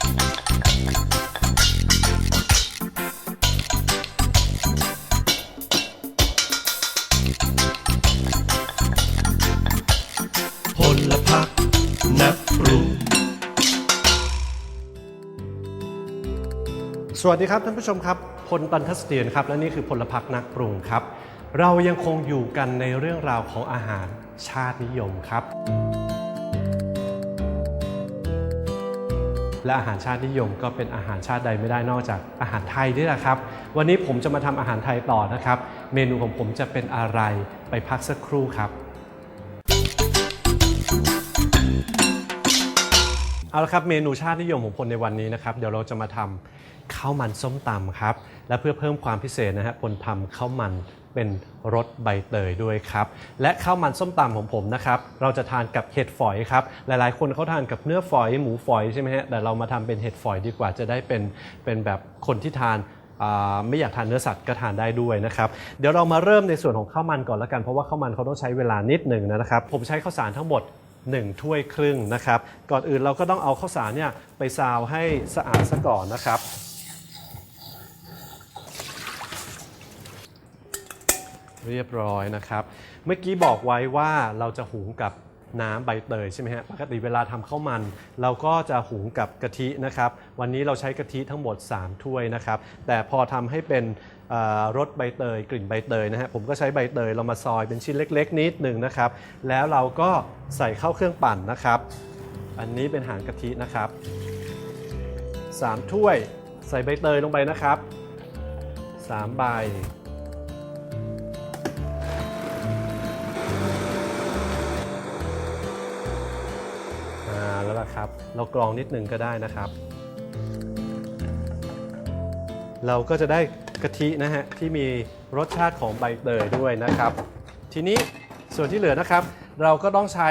พลพักนักปรุงสวัสดีครับท่านผู้ชมครับพลตันทัสเตียนครับและนี่คือพลพักนักปรุงครับ เรายังคงอยู่กันในเรื่องราวของอาหารชาตินิยมครับ และอาหารชาตินิยมก็เป็นอาหารชาติใดไม่ได้นอกจากอาหารไทยนี่แหละครับ วันนี้ผมจะมาทำอาหารไทยต่อนะครับ เมนูของผมจะเป็นอะไรไปพักสักครู่ครับเอาละครับเมนูชาตินิยมของคนในวันนี้นะครับเดี๋ยวเราจะมาทำข้าวมันส้มตำครับและเพื่อเพิ่มความพิเศษนะฮะคนทำข้าวมัน เป็นรสใบเตยด้วยครับ และข้าวมันส้มตำของผมนะครับ เราจะทานกับเห็ดฝอยครับ หลายๆ คนเขาทานกับเนื้อฝอยหมูฝอยใช่ไหมฮะแต่เรามาทำเป็นเห็ดฝอยดีกว่าจะได้เป็นเป็นแบบคนที่ทานไม่อยากทานเนื้อสัตว์ก็ทานได้ด้วยนะครับ เดี๋ยวเรามาเริ่มในส่วนของข้าวมันก่อนละกัน เพราะว่าข้าวมันเขาต้องใช้เวลานิดหนึ่งนะครับ ผมใช้ข้าวสารทั้งหมด 1 ถ้วยครึ่งนะครับ ก่อนอื่นเราก็ต้องเอาข้าวสารเนี่ยไปซาวให้สะอาดซะก่อนนะครับ เรียบร้อยนะครับ เมื่อกี้บอกไว้ว่าเราจะหุงกับน้ำใบเตยใช่ไหมฮะปกติเวลาทำข้าวมัน เราก็จะหุงกับกะทินะครับ วันนี้เราใช้กะทิทั้งหมด 3 ถ้วยนะครับ แต่พอทำให้เป็นรสใบเตย กลิ่นใบเตยนะฮะผมก็ใช้ใบเตยเรามาซอยเป็นชิ้นเล็ก ๆ นิดหนึ่งนะครับ แล้วเราก็ใส่เข้าเครื่องปั่นนะครับ อันนี้เป็นหางกะทินะครับ 3 ถ้วยใส่ใบเตยลงไปนะครับ 3 ใบ แล้วล่ะครับ เรากรองนิดนึงก็ได้นะครับ เราก็จะได้กะทินะฮะที่มีรสชาติของใบเตยด้วยนะครับ ทีนี้ส่วนที่เหลือนะครับ เราก็ต้องใช้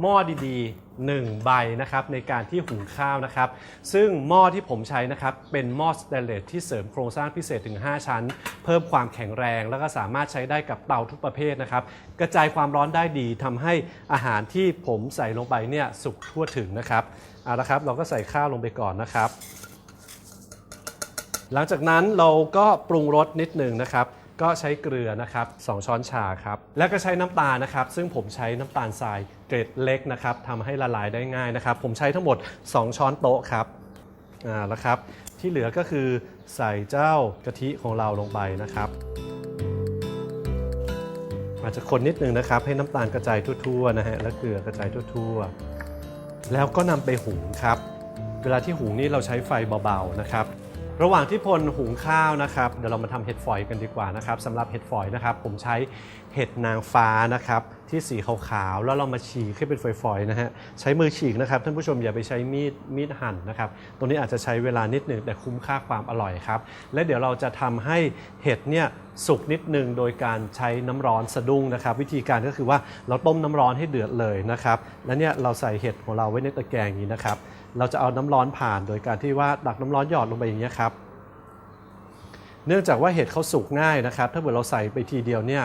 หม้อดีๆ 1 ใบนะครับในการที่หุงข้าวนะครับ ซึ่งหม้อที่ผมใช้นะครับเป็นหม้อสเตนเลสที่เสริมโครงสร้างพิเศษถึง 5 ชั้น เพิ่มความแข็งแรง แล้วก็สามารถใช้ได้กับเตาทุกประเภทนะครับ กระจายความร้อนได้ดีทำให้อาหารที่ผมใส่ลงไปเนี่ยสุกทั่วถึงนะครับเอาละครับ เราก็ใส่ข้าวลงไปก่อนนะครับ หลังจากนั้นเราก็ปรุงรสนิดหนึ่งนะครับ ก็ใช้เกลือนะครับ2ช้อนชาครับ แล้วก็ใช้น้ำตาลนะครับ ซึ่งผมใช้น้ำตาลทรายเกรดเล็กนะครับทำให้ละลายได้ง่ายนะครับ ผมใช้ทั้งหมด 2 ช้อนโต๊ะครับอ่าแล้วครับที่เหลือก็คือใส่เจ้ากะทิของเราลงไปนะครับอาจจะคนนิดนึงนะครับ ให้น้ำตาลกระจายทั่วๆนะฮะและเกลือกระจายทั่วๆ แล้วก็นำไปหุงครับ เวลาที่หุงนี่เราใช้ไฟเบาๆนะครับ ระหว่างที่พลหุงข้าวนะครับ เดี๋ยวเรามาทำเห็ดฝอยกันดีกว่านะครับสำหรับเห็ดฝอยนะครับ ผมใช้เห็ดนางฟ้านะครับ ที่สีขาวๆแล้วเรามาฉีกให้เป็นฝอยๆนะฮะใช้มือฉีกนะครับท่านผู้ชมอย่าไปใช้มีดมีดหั่นนะครับ ตรงนี้อาจจะใช้เวลานิดหนึ่งแต่คุ้มค่าความอร่อยครับ และเดี๋ยวเราจะทำให้เห็ดเนี่ยสุกนิดหนึ่งโดยการใช้น้ำร้อนสะดุ้งนะครับ วิธีการก็คือว่าเราต้มน้ำร้อนให้เดือดเลยนะครับ แล้วเนี่ยเราใส่เห็ดของเราไว้ในตะแกรงนี้นะครับ เราจะเอาน้ำร้อนผ่านโดยการที่ว่าตักน้ำร้อนหยอดลงไปอย่างนี้ครับ เนื่องจากว่าเห็ดเขาสุกง่ายนะครับ ถ้าเกิดเราใส่ไปทีเดียวเนี่ย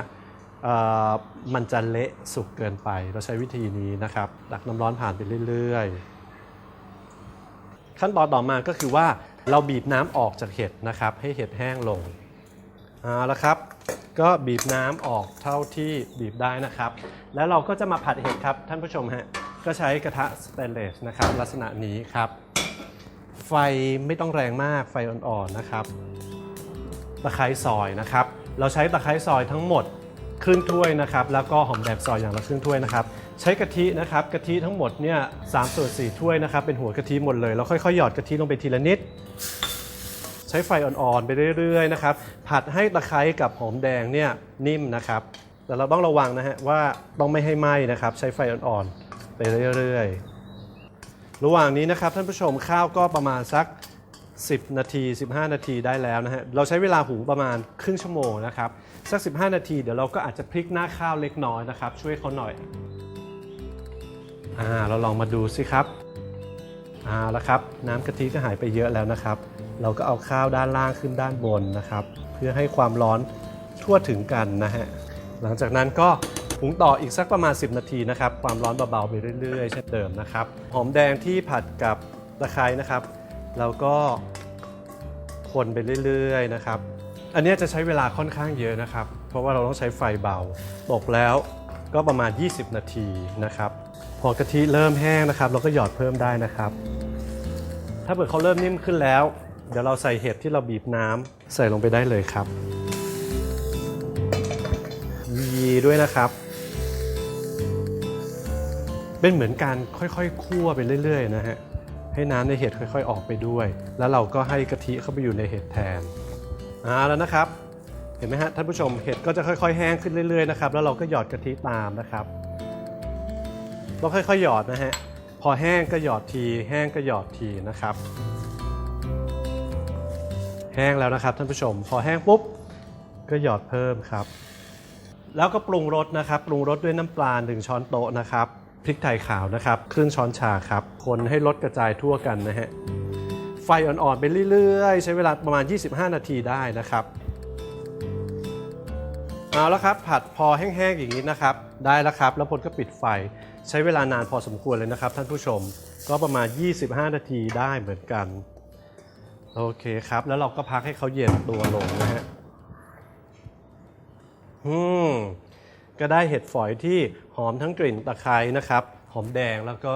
มันจะเละสุกเกินไป เราใช้วิธีนี้นะครับตักน้ำร้อนผ่านไปเรื่อยๆ ขั้นตอนต่อมาก็คือว่าเราบีบน้ำออกจากเห็ดนะครับ ให้เห็ดแห้งลงเอาละครับ ก็บีบน้ำออกเท่าที่บีบได้นะครับ แล้วเราก็จะมาผัดเห็ดครับท่านผู้ชมฮะ ก็ใช้กระทะสเตนเลสนะครับ ลักษณะนี้ครับ ไฟไม่ต้องแรงมากไฟอ่อนๆนะครับตะไคร้ซอยนะครับ เราใช้ตะไคร้ซอยทั้งหมดครึ่งถ้วยนะครับ แล้วก็หอมแดงซอยอย่างละครึ่งถ้วยนะครับ ใช้กะทินะครับกะทิทั้งหมดเนี่ยสามส่วนสี่ถ้วยนะครับ เป็นหัวกะทิหมดเลยเราค่อยๆหยอดกะทิลงไปทีละนิด ใช้ไฟอ่อนๆไปเรื่อยๆนะครับ ผัดให้ตะไคร้กับหอมแดงเนี่ยนิ่มนะครับ แต่เราต้องระวังนะฮะว่าต้องไม่ให้ไหม้นะครับ ใช้ไฟอ่อนๆ ไปเรื่อยๆ ระหว่างนี้นะครับท่านผู้ชมข้าวก็ประมาณสัก 10 นาที 15 นาทีได้แล้วนะฮะ เราใช้เวลาหุงประมาณครึ่งชั่วโมงนะครับ สัก 15 นาทีเดี๋ยวเราก็อาจจะพลิกหน้าข้าวเล็กน้อยนะครับ ช่วยเขาหน่อย อ่าเราลองมาดูสิครับอ่าแล้วครับ น้ำกะทิก็หายไปเยอะแล้วนะครับ เราก็เอาข้าวด้านล่างขึ้นด้านบนนะครับ เพื่อให้ความร้อนทั่วถึงกันนะฮะ หลังจากนั้นก็ หุงต่ออีกสักประมาณ 10 นาทีนะครับ ความร้อนเบาๆไปเรื่อยๆเช่นเดิมนะครับ หอมแดงที่ผัดกับตะไคร้นะครับแล้วก็คนไปเรื่อยๆนะครับ อันนี้จะใช้เวลาค่อนข้างเยอะนะครับ เพราะว่าเราต้องใช้ไฟเบา ตกแล้วก็ประมาณ 20 นาทีนะครับ พอกะทิเริ่มแห้งนะครับ เราก็หยอดเพิ่มได้นะครับ ถ้าเกิดเขาเริ่มนิ่มขึ้นแล้ว เดี๋ยวเราใส่เห็ดที่เราบีบน้ำใส่ลงไปได้เลยครับยีด้วยนะครับ เป็นเหมือนการค่อยๆคั่วไปเรื่อยๆนะฮะให้น้ำในเห็ดค่อย ๆ ออกไปด้วย แล้วเราก็ให้กะทิเข้าไปอยู่ในเห็ดแทนอ่าแล้วนะครับ เห็นไหมฮะท่านผู้ชมเห็ดก็จะค่อย ๆ แห้งขึ้นเรื่อยๆนะครับแล้วเราก็หยอดกะทิตามนะครับต้องค่อยๆหยอดนะฮะพอแห้งก็หยอดที แห้งก็หยอดทีนะครับ แห้งแล้วนะครับท่านผู้ชม พอแห้งปุ๊บก็หยอดเพิ่มครับ แล้วก็ปรุงรสนะครับ ปรุงรสด้วยน้ำปลาหนึ่งช้อนโต๊ะนะครับ พริกไทยขาวนะครับครึ่งช้อนชาครับ คนให้รสกระจายทั่วกันนะฮะ ไฟอ่อนๆไปเรื่อยๆ ใช้เวลาประมาณ 25 นาทีได้นะครับ เอาแล้วครับ ผัดพอแห้งๆอย่างนี้นะครับ ได้แล้วครับ แล้วพลก็ปิดไฟ ใช้เวลานานพอสมควรเลยนะครับ ท่านผู้ชม ก็ประมาณ 25 นาทีได้เหมือนกัน โอเคครับ แล้วเราก็พักให้เขาเย็นตัวลงนะฮะ อืม ก็ได้เห็ดฝอยที่หอมทั้งกลิ่นตะไคร้นะครับ หอมแดงแล้วก็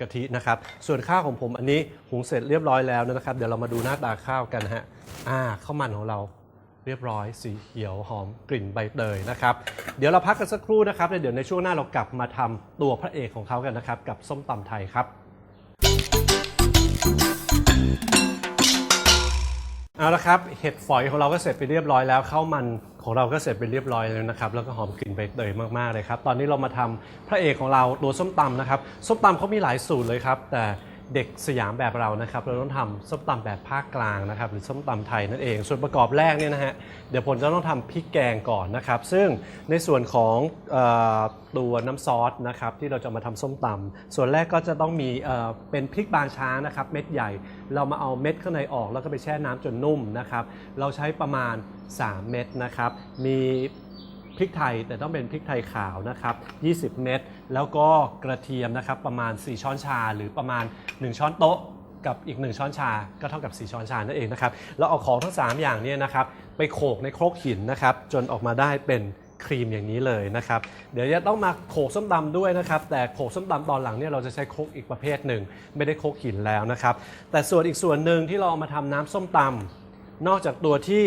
กะทินะครับ ส่วนข้าวของผมอันนี้หุงเสร็จเรียบร้อยแล้วนะครับ เดี๋ยวเรามาดูหน้าตาข้าวกันฮะอ่าข้าวมันของเราเรียบร้อยสีเขียวหอมกลิ่นใบเตยนะครับ เดี๋ยวเราพักกันสักครู่นะครับแล้วเดี๋ยวในช่วงหน้าเรากลับมาทำตัวพระเอกของเขากันนะครับ กับส้มตำไทยครับ ละครับ เห็ดฝอยของเราก็เสร็จไปเรียบร้อยแล้วข้าวมันของเราก็เสร็จไปเรียบร้อยแล้วนะครับ แล้วก็หอมกลิ่นใบเตยมากๆเลยครับ ตอนนี้เรามาทำพระเอกของเราตัวส้มตำนะครับ ส้มตำเขามีหลายสูตรเลยครับ แต่ เด็กสยามแบบเรานะครับ เราต้องทำส้มตำแบบภาคกลางนะครับ หรือส้มตำไทยนั่นเอง ส่วนประกอบแรกเนี่ยนะฮะเดี๋ยวผมจะต้องทำพริกแกงก่อนนะครับ ซึ่งในส่วนของเออตัวน้ำซอสนะครับที่เราจะมาทำส้มตำส่วนแรกก็จะต้องมีเอ่อเป็นพริกบางช้างนะครับ เม็ดใหญ่ เรามาเอาเม็ดข้างในออก แล้วก็ไปแช่น้ำจนนุ่มนะครับ เราใช้ประมาณ 3 เม็ดนะครับ มี พริกไทยแต่ต้องเป็นพริกไทยขาวนะครับ 20 เม็ดแล้วก็กระเทียมนะครับประมาณ 4 ช้อนชา หรือประมาณ 1 ช้อนโต๊ะ กับอีก 1 ช้อนชา ก็เท่ากับ 4 ช้อนชานั่นเองนะครับแล้วเอาของทั้ง 3 อย่างนี้นะครับไปโขลกในครกหินนะครับจนออกมาได้เป็นครีมอย่างนี้เลยนะครับ เดี๋ยวจะต้องมาโขลกส้มตำด้วยนะครับ แต่โขลกส้มตำตอนหลังเนี่ยเราจะใช้ครกอีกประเภทหนึ่ง ไม่ได้ครกหินแล้วนะครับ แต่ส่วนอีกส่วนหนึ่งที่เราเอามาทำน้ำส้มตำนอกจากตัวที่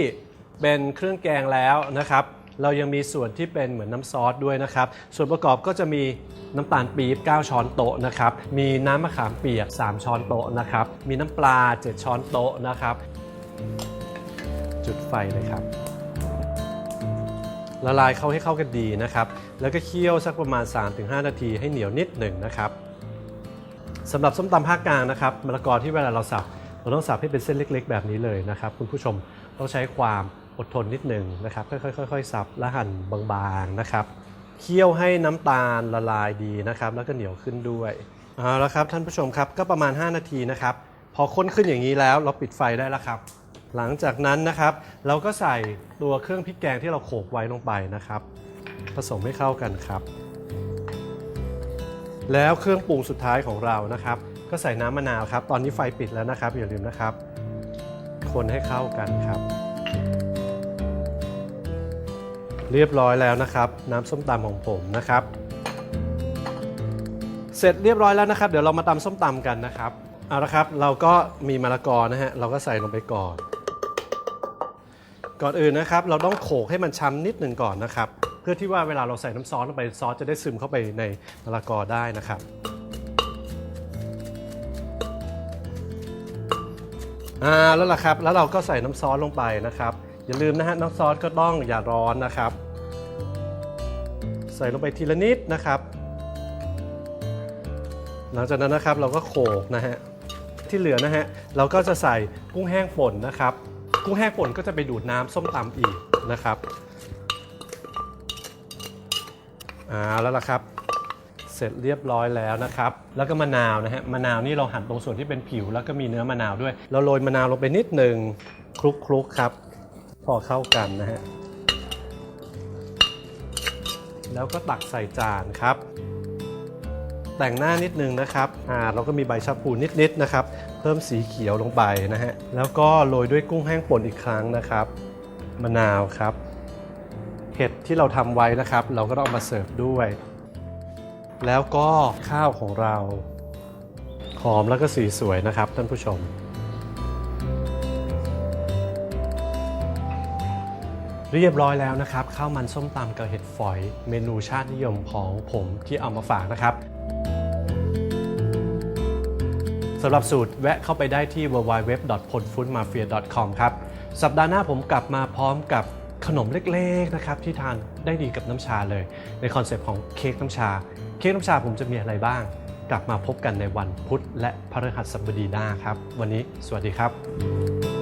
เป็นเครื่องแกงแล้วนะครับ เรายังมีส่วนที่เป็นเหมือนน้ำซอสด้วยนะครับ ส่วนประกอบก็จะมีน้ำตาลปี๊บ9 ช้อนโต๊ะนะครับ มีน้ำมะขามเปียก 3 ช้อนโต๊ะนะครับ มีน้ำปลา 7 ช้อนโต๊ะนะครับ จุดไฟเลยครับ ละลายเข้าให้เข้ากันดีนะครับ แล้วก็เคี่ยวสักประมาณ 3-5 นาทีให้เหนียวนิดหนึ่งนะครับสำหรับส้มตำภาคกลางนะครับมะละกอที่เวลาเราสับเราต้องสับให้เป็นเส้นเล็ก ๆ แบบนี้เลยนะครับ คุณผู้ชมต้องใช้ความ อดทนนิดหนึ่งนะครับค่อยๆค่อยๆสับและหั่นบางๆนะครับเคี่ยวให้น้ำตาลละลายดีนะครับ แล้วก็เหนียวขึ้นด้วยเอาละครับท่านผู้ชมครับก็ประมาณ 5 นาทีนะครับ พอข้นขึ้นอย่างนี้แล้วเราปิดไฟได้แล้วครับ หลังจากนั้นนะครับ เราก็ใส่ตัวเครื่องพริกแกงที่เราโขลกไว้ลงไปนะครับ ผสมให้เข้ากันครับ แล้วเครื่องปรุงสุดท้ายของเรานะครับ ก็ใส่น้ำมะนาวครับ ตอนนี้ไฟปิดแล้วนะครับอย่าลืมนะครับ คนให้เข้ากันครับ เรียบร้อยแล้วนะครับ น้ำส้มตำของผมนะครับ เสร็จเรียบร้อยแล้วนะครับ เดี๋ยวเรามาตำส้มตำกันนะครับเอาละครับ เราก็มีมะละกอนะฮะเราก็ใส่ลงไปก่อน ก่อนอื่นนะครับ เราต้องโขลกให้มันช้ำนิดหนึ่งก่อนนะครับ เพื่อที่ว่าเวลาเราใส่น้ำซอสลงไปซอสจะได้ซึมเข้าไปในมะละกอได้นะครับอ่าแล้วล่ะครับ แล้วเราก็ใส่น้ำซอสลงไปนะครับ อย่าลืมนะฮะน้ำซอสก็ต้องอย่าร้อนนะครับ ใส่ลงไปทีละนิดนะครับ หลังจากนั้นนะครับเราก็โขลกนะฮะที่เหลือนะฮะเราก็จะใส่กุ้งแห้งป่นนะครับ กุ้งแห้งป่นก็จะไปดูดน้ำส้มตำอีกนะครับอ่าแล้วล่ะครับเสร็จเรียบร้อยแล้วนะครับ แล้วก็มะนาวนะฮะ มะนาวนี่เราหั่นตรงส่วนที่เป็นผิว แล้วก็มีเนื้อมะนาวด้วย เราโรยมะนาวลงไปนิดหนึ่งคลุกคลุกๆครับ พอเข้ากันนะฮะ แล้วก็ตักใส่จานครับ แต่งหน้านิดนึงนะครับ อ่าเราก็มีใบชะพูนิดๆนะครับ เพิ่มสีเขียวลงไปนะฮะ แล้วก็โรยด้วยกุ้งแห้งป่นอีกครั้งนะครับ มะนาวครับเห็ดที่เราทำไว้นะครับ เราก็ต้องเอามาเสิร์ฟด้วย แล้วก็ข้าวของเราหอมแล้วก็สีสวยนะครับท่านผู้ชม เรียบร้อยแล้วนะครับข้าวมันส้มตำกับเห็ดฝอย เมนูชาตินิยมของผมที่เอามาฝากนะครับสำหรับสูตรแวะเข้าไปได้ที่ www.ponfoodmafia.com ครับสัปดาห์หน้าผมกลับมาพร้อมกับขนมเล็กๆนะครับที่ทานได้ดีกับน้ำชาเลย ในคอนเซปต์ของเค้กน้ำชา เค้กน้ำชาผมจะมีอะไรบ้าง กลับมาพบกันในวันพุธและพฤหัสบดีหน้าครับ วันนี้สวัสดีครับ